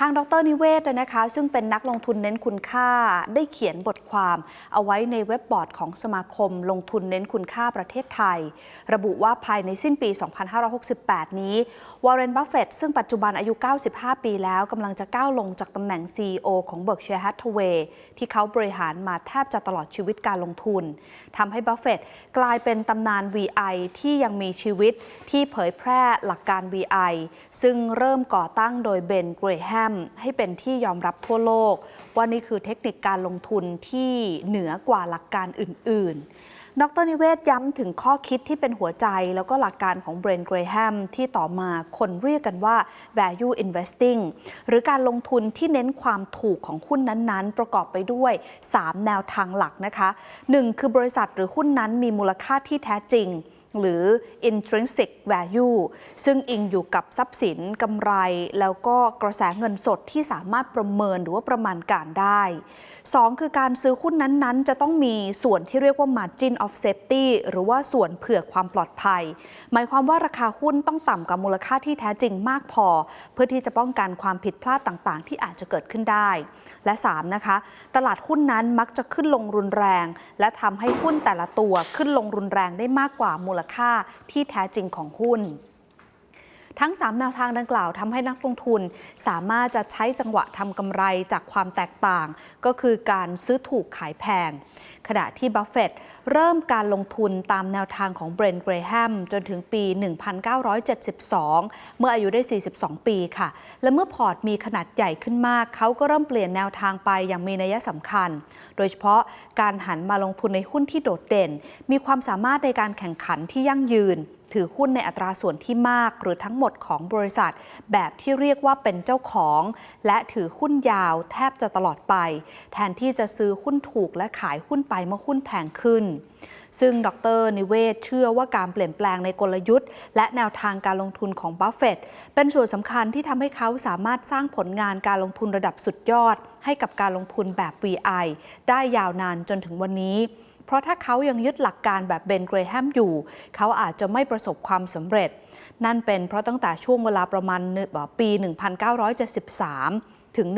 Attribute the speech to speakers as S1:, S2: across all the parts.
S1: ทางดรนิเวศนะคะ ซึ่งเป็นนักลงทุนเน้นคุณค่าได้เขียนบทความเอาไว้ในเว็บบอร์ดของสมาคม ลงทุนเน้นคุณค่าประเทศไทย ระบุว่าภายในสิ้นปี 2568 นี้วอร์เรนบัฟเฟตซึ่งปัจจุบันอายุ 95 ปีแล้วกำลังจะก้าวลงจากตำแหน่ง CEO ของ Berkshire Hathaway ที่เขาบริหารมาแทบจะตลอดชีวิตการลงทุนทำให้บัฟเฟตกลายเป็นตำนาน VI ที่ยังมีชีวิตที่เผยแพร่หลักการ VI ซึ่งเริ่มก่อตั้งโดยเบนเกรแฮมให้เป็นที่ยอมรับทั่วโลก ว่านี่คือเทคนิคการลงทุนที่เหนือกว่าหลักการอื่น ๆดรนิเวศย้ำถึงข้อคิดที่เป็นหัวใจ แล้วก็หลักการของเบรนเกรแฮมที่ต่อมาคนเรียกกันว่า value investing หรือการลงทุนที่เน้นความถูกของหุ้นนั้นๆ ประกอบไปด้วย 3 แนวทางหลักนะคะ 1. คือบริษัทหรือหุ้นนั้นมีมูลค่าที่แท้จริงหรือ intrinsic value ซึ่งอิงอยู่กับทรัพย์สินกำไร แล้วก็กระแสเงินสดที่สามารถประเมินหรือว่าประมาณการได้ 2. คือการซื้อหุ้นนั้นๆ จะต้องมีส่วนที่เรียกว่า margin of safety หรือว่าส่วนเผื่อความปลอดภัย หมายความว่าราคาหุ้นต้องต่ำกว่ามูลค่าที่แท้จริงมากพอ เพื่อที่จะป้องกันความผิดพลาดต่างๆ ที่อาจจะเกิดขึ้นได้ และ 3. นะคะ ตลาดหุ้นนั้นมักจะขึ้นลงรุนแรง และทำให้หุ้นแต่ละตัวขึ้นลงรุนแรงได้มากกว่ามูลค่าที่แท้จริงของหุ้น ทั้ง 3 แนวทางดังกล่าวทำให้นักลงทุน สามารถจะใช้จังหวะทำกำไรจากความแตกต่าง ก็คือการซื้อถูกขายแพง ขณะที่บัฟเฟตต์เริ่มการลงทุนตามแนวทางของเบรนเกรแฮมจนถึงปี 1972 เมื่ออายุได้ 42 ปีค่ะ และเมื่อพอร์ตมีขนาดใหญ่ขึ้นมาก เขาก็เริ่มเปลี่ยนแนวทางไปอย่างมีนัยสำคัญ โดยเฉพาะการหันมาลงทุนในหุ้นที่โดดเด่น มีความสามารถในการแข่งขันที่ยั่งยืนถือหุ้นในอัตราส่วนที่มากหรือทั้งหมดของบริษัท แบบที่เรียกว่าเป็นเจ้าของ และถือหุ้นยาวแทบจะตลอดไป แทนที่จะซื้อหุ้นถูกและขายหุ้นไปเมื่อหุ้นแพงขึ้น ซึ่งดรนิเวศเชื่อว่าการเปลี่ยนแปลงในกลยุทธ์ และแนวทางการลงทุนของบัฟเฟตเป็นส่วนสำคัญที่ทำให้เขาสามารถสร้างผลงานการลงทุนระดับสุดยอด ให้กับการลงทุนแบบ VI ได้ยาวนานจนถึงวันนี้ เพราะถ้าเขายังยึดหลักการแบบเบนเกรแฮมอยู่ เขาอาจจะไม่ประสบความสำเร็จ นั่นเป็นเพราะตั้งแต่ช่วงเวลาประมาณปี 1973ถึง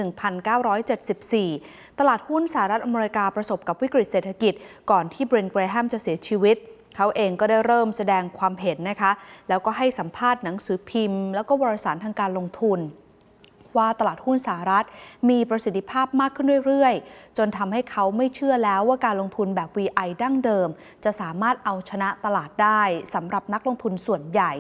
S1: 1974 ตลาดหุ้นสหรัฐอเมริกาประสบกับวิกฤตเศรษฐกิจ ก่อนที่เบรนเกรแฮมจะเสียชีวิต เขาเองก็ได้เริ่มแสดงความเห็นนะคะ แล้วก็ให้สัมภาษณ์หนังสือพิมพ์ แล้วก็วารสารทางการลงทุน ว่าตลาดหุ้นสหรัฐ มีประสิทธิภาพมากขึ้นเรื่อยๆ จนทำให้เขาไม่เชื่อแล้วว่าการลงทุนแบบ VI ดั้งเดิม จะสามารถเอาชนะตลาดได้สำหรับนักลงทุนส่วนใหญ่